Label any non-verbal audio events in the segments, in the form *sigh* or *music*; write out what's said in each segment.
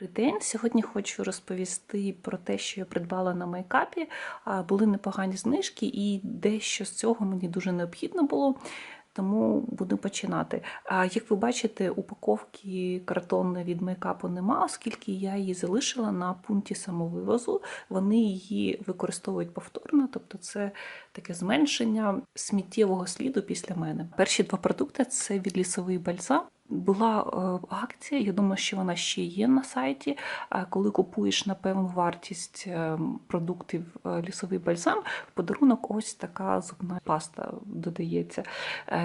Добрий день. Сьогодні хочу розповісти про те, що я придбала на мейкапі. Були непогані знижки, і дещо з цього мені дуже необхідно було. Тому буду починати. Як ви бачите, упаковки картонної від мейкапу нема, оскільки я її залишила на пункті самовивозу. Вони її використовують повторно, тобто це таке зменшення сміттєвого сліду після мене. Перші два продукти це від лісовий бальзам. Була е, акція, я думаю, що вона ще є на сайті. Коли купуєш на певну вартість е, продуктів е, лісовий бальзам, в подарунок ось така зубна паста додається.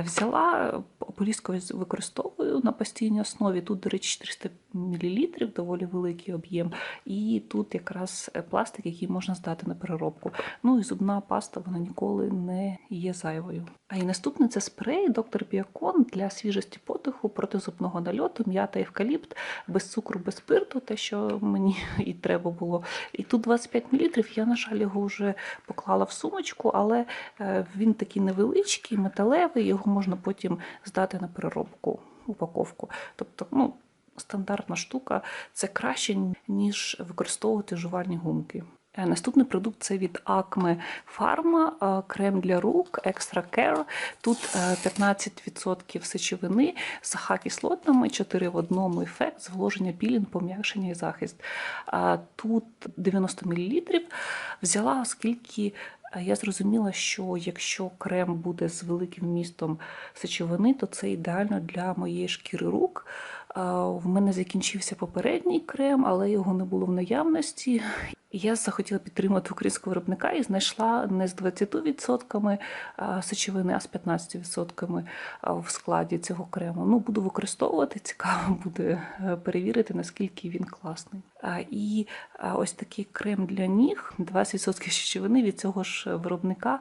Взяла, поліско обрізково на постійній основі. Тут, до речі, 400 мл, доволі великий об'єм. І тут якраз е, пластик, який можна здати на переробку. Ну і зубна паста вона ніколи не є зайвою. А і наступне це спрей доктор Біокон для свіжості подиху проти зубного нальоту, м'ята евкаліпт, без цукру, без спирту, те, що мені *laughs* і треба було. І тут 25 мл, я, на жаль, його вже поклала в сумочку, але е, він такий невеличкий, металевий, його можна потім здати на переробку, упаковку. Тобто, ну, стандартна штука, це краще, ніж використовувати жувальні гумки. Е, Наступний продукт це від Acme Pharma, е, крем для рук Extra Care. Тут е, 15% сечовини з ха-кислотами, 4 в одному ефект, зволоження пілінг, пом'якшення і захист. Е, Тут 90 мл. Взяла, оскільки е, я зрозуміла, що якщо крем буде з великим вмістом сечовини, то це ідеально для моєї шкіри рук. В мене закінчився попередній крем, але його не було в наявності. Я захотіла підтримати українського виробника і знайшла не з 20% а, сечовини, а з 15% в складі цього крему. Ну, буду використовувати, цікаво *laughs* буде е, перевірити, наскільки він класний. І ось такий крем для ніг, 20% сечовини від цього ж виробника.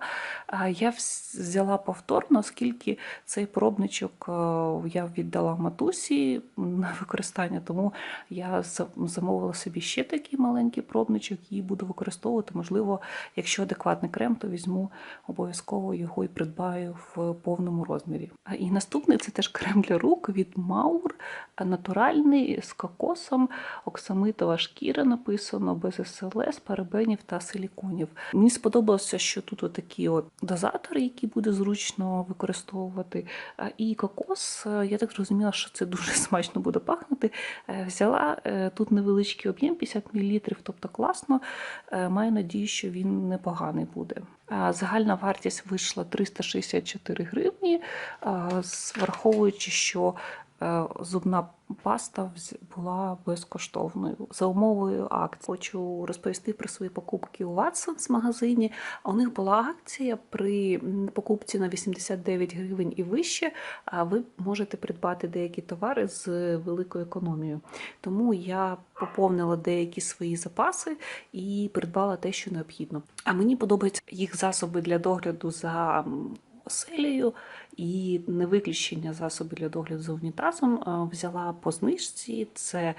Я взяла повторно, оскільки цей пробничок е, я віддала матусі на використання, тому я замовила собі ще такий маленький пробничок і буду використовувати. Можливо, якщо адекватний крем, то візьму обов'язково його і придбаю в повному розмірі. І наступний це теж крем для рук від Маур, натуральний з кокосом, оксамитова шкіра написано, без СЛС, парабенів та силіконів. Мені сподобалося, що тут отакі от дозатори, які буде зручно використовувати. І кокос, е, я так зрозуміла, що це дуже *laughs* смачно буде пахнути. Е, Взяла е, тут невеличкий об'єм 50 мл, тобто класно. Е, Маю надію, що він непоганий буде. Загальна вартість вийшла 364 гривні, враховуючи, що е, зубна паста була безкоштовною за умовою акції. Хочу розповісти про свої покупки у Watsons магазині. У них була акція при покупці на 89 гривень і вище. А ви можете придбати деякі товари з великою економією. Тому я поповнила деякі свої запаси і придбала те, що необхідно. А мені подобаються їх засоби для догляду за оселею і не виключення засоби для догляду за унітазом. Е, Взяла по знижці, це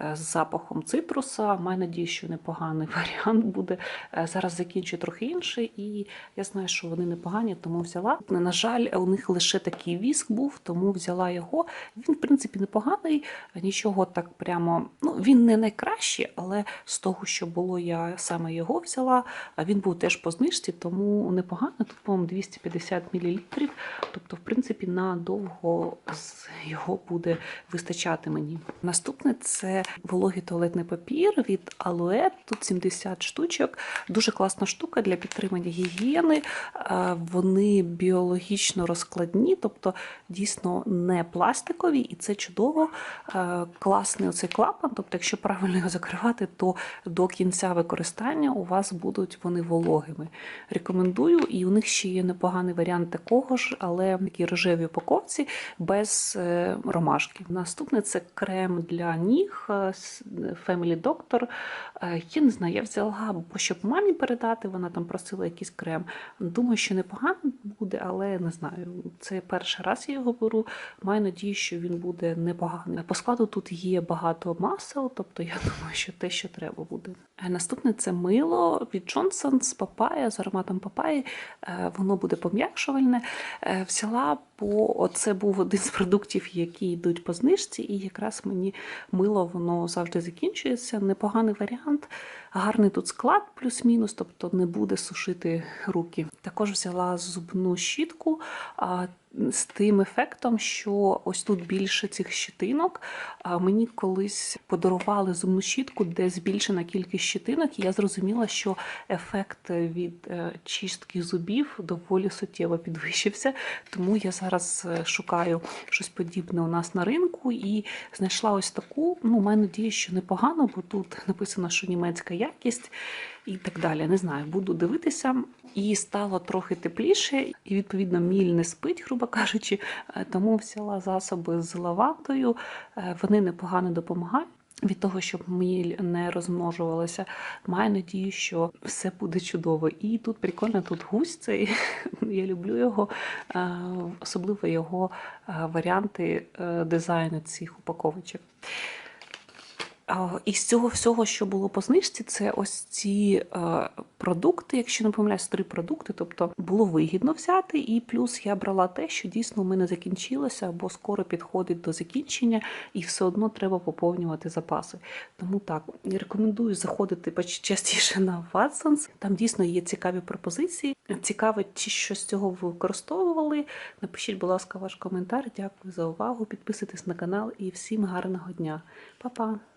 е, з запахом цитруса. Маю надію, що непоганий *laughs* варіант буде. Е, Зараз закінчу трохи інший, і я знаю, що вони непогані, тому взяла. На жаль, у них лише такий віск був, тому взяла його. Він, в принципі, непоганий, нічого так прямо. Ну, він не найкращий, але з того, що було, я саме його взяла. Він був теж по знижці, тому непогано. Тут, по-моєму, 250 мл. Тобто, в принципі, надовго його буде вистачати мені. Наступне це вологий туалетний папір від Aloe. Тут 70 штучок. Дуже класна штука для підтримання гігієни. Е, Вони біологічно розкладні, тобто дійсно не пластикові, і це чудово. Е, Класний оцей клапан. Тобто, якщо правильно його закривати, то до кінця використання у вас будуть вони вологими. Рекомендую, і у них ще є непоганий варіант такого ж, але в такій рожевій упаковці без е, ромашки. Наступне це крем для ніг е, Family Doctor. Е, Я не знаю, я взяла, бо щоб мамі передати, вона там просила якийсь крем. Думаю, що непогано буде, але не знаю. Це перший раз я його беру. Маю надію, що він буде непоганий. По складу тут є багато масел, тобто я *laughs* думаю, що те, що треба буде. Наступне це мило від Johnson з папая, з ароматом папаї. Воно буде пом'якшувальне. Взяла, бо це був один з продуктів, які йдуть по знижці, і якраз мені мило воно завжди закінчується. Непоганий варіант. Гарний тут склад, плюс-мінус, тобто не буде сушити руки. Також взяла зубну щітку з тим ефектом, що ось тут більше цих щитинок. Мені колись подарували зубну щітку, де збільшена кількість щитинок, і я зрозуміла, що ефект від е, чистки зубів доволі суттєво підвищився. Тому я зараз е, шукаю щось подібне у нас на ринку і знайшла ось таку. Ну, маю надію, що непогано, бо тут написано, що німецька якість і так далі. Не знаю, буду дивитися. І стало трохи тепліше, і відповідно міль не спить, грубо кажучи. Е, Тому взяла засоби з лавандою. Е, Вони непогано допомагають. Від того, щоб міль не розмножувалася, маю надію, що все буде чудово. І тут прикольно, тут гусь цей, *laughs* я люблю його, е, особливо його варіанти дизайну цих упаковочок. І з цього всього, що було по знижці, це ось ці е, продукти, якщо не помиляюсь, три продукти. Тобто було вигідно взяти, і плюс я брала те, що дійсно у мене закінчилося або скоро підходить до закінчення, і все одно треба поповнювати запаси. Тому так рекомендую заходити частіше на Watsons. Там дійсно є цікаві пропозиції. Цікаво, чи що з цього ви використовували. Напишіть, будь ласка, ваш коментар. Дякую за увагу. Підписуйтесь на канал і всім гарного дня. Па-па!